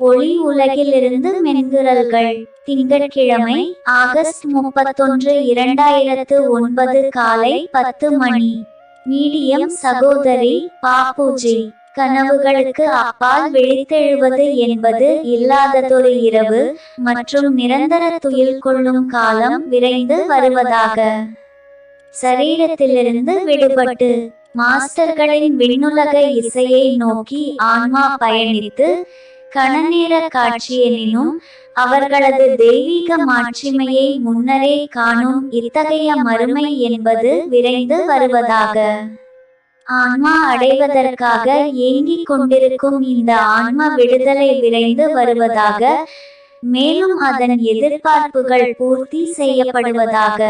ஒளி உலகிலிருந்து மென்குரல்கள் திங்கட்கிழமை ஆகஸ்ட் முப்பத்தொன்று இரண்டாயிரத்து ஒன்பது காலை பத்து மணி. மீடியம் சகோதரி பாப்பூஜி கனவுகளுக்கு அப்பால் விழித்தெழுவது என்பது இல்லாததொரு இரவு மற்றும் நிரந்தர துயில் கொள்ளும் காலம் விரைந்து வருவதாக. சரீரத்திலிருந்து விடுபட்டு மாஸ்டர்களின் விண்ணுலக இசையை நோக்கி ஆன்மா பயணித்து கணநேர காட்சியெனினும் அவர்களது தெய்வீக மாட்சிமையை முன்னரே காணும் இத்தகைய மறுமை என்பது விரைந்து வருவதாக ஆன்மா அடைவதற்காக ஏங்கிக் கொண்டிருக்கும் இந்த ஆன்ம விடுதலை விரைந்து வருவதாக மேலும் அதன் எதிர்பார்ப்புகள் பூர்த்தி செய்யப்படுவதாக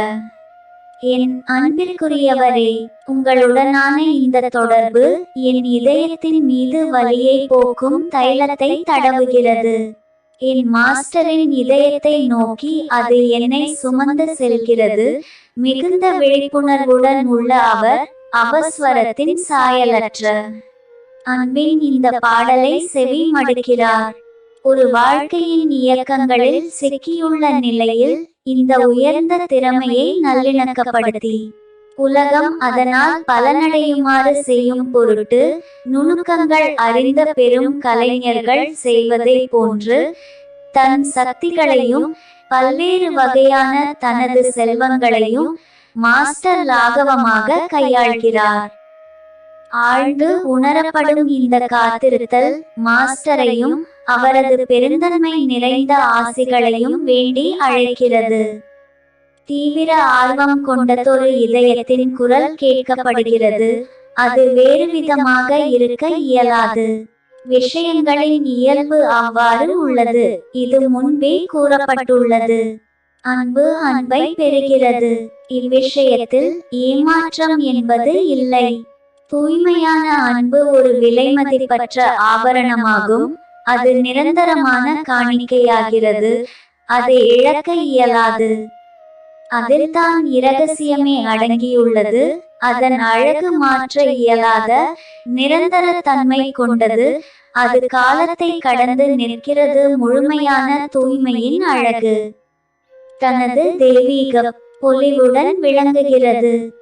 என் அன்பிற்குரியவரே உங்களுடனான இந்த தொடர்பு என் இதயத்தின் மீது வலியை போக்கும் தைலத்தை தடவுகிறது. என் மாஸ்டரின் இதயத்தை நோக்கி அது என்னை சுமந்து செல்கிறது. மிகுந்த விழிப்புணர்வுடன் உள்ள அவர் அவஸ்வரத்தின் சாயலற்ற. அன்பின் இந்த பாடலை செவி மடுக்கிறார். ஒரு வாழ்க்கையின் இயக்கங்களில் சிக்கியுள்ள நிலையில் இந்த உயர்ந்த திறமையை நல்லிணக்கப்படுத்தி. உலகம் அதனால் பலனடையுமாறு செய்யும் பொருட்டு நுணுக்கங்கள் அறிந்த பெரும் கலைஞர்கள் செய்வதை போன்று தன் சக்திகளையும் பல்வேறு வகையான தனது செல்வங்களையும் மாஸ்டர் லாகவமாக கையாள்கிறார். ஆழ்ந்து உணரப்படும் இந்த காத்திருத்தல் மாஸ்டரையும் அவரது பெருந்தன்மை நிறைந்த ஆசிகளையும் வேண்டி அழைக்கிறது. தீவிர ஆர்வம் கொண்டதொரு இதயத்தின் குரல் கேட்கப்படுகிறது. அது வேறு விதமாக இருக்க இயலாது. விஷயங்களின் இயல்பு அவ்வாறு உள்ளது. இது முன்பே கூறப்பட்டுள்ளது. அன்பு அன்பை பெறுகிறது. இவ்விஷயத்தில் ஏமாற்றம் என்பது இல்லை. தூய்மையான அன்பு ஒரு விலைமதிப்பற்ற ஆபரணமாகும். அது நிரந்தரமான காணிக்கையாகிறது. அதை இழக்க இயலாது. அதில்தான் இரகசியமே அடங்கியுள்ளது. அதன் அழகு மாற்ற இயலாத நிரந்தர தன்மை கொண்டது. அது காலத்தை கடந்து நிற்கிறது முழுமையான தூய்மையின் அழகு. தனது தெய்வீக பொலிவுடன் விளங்குகிறது.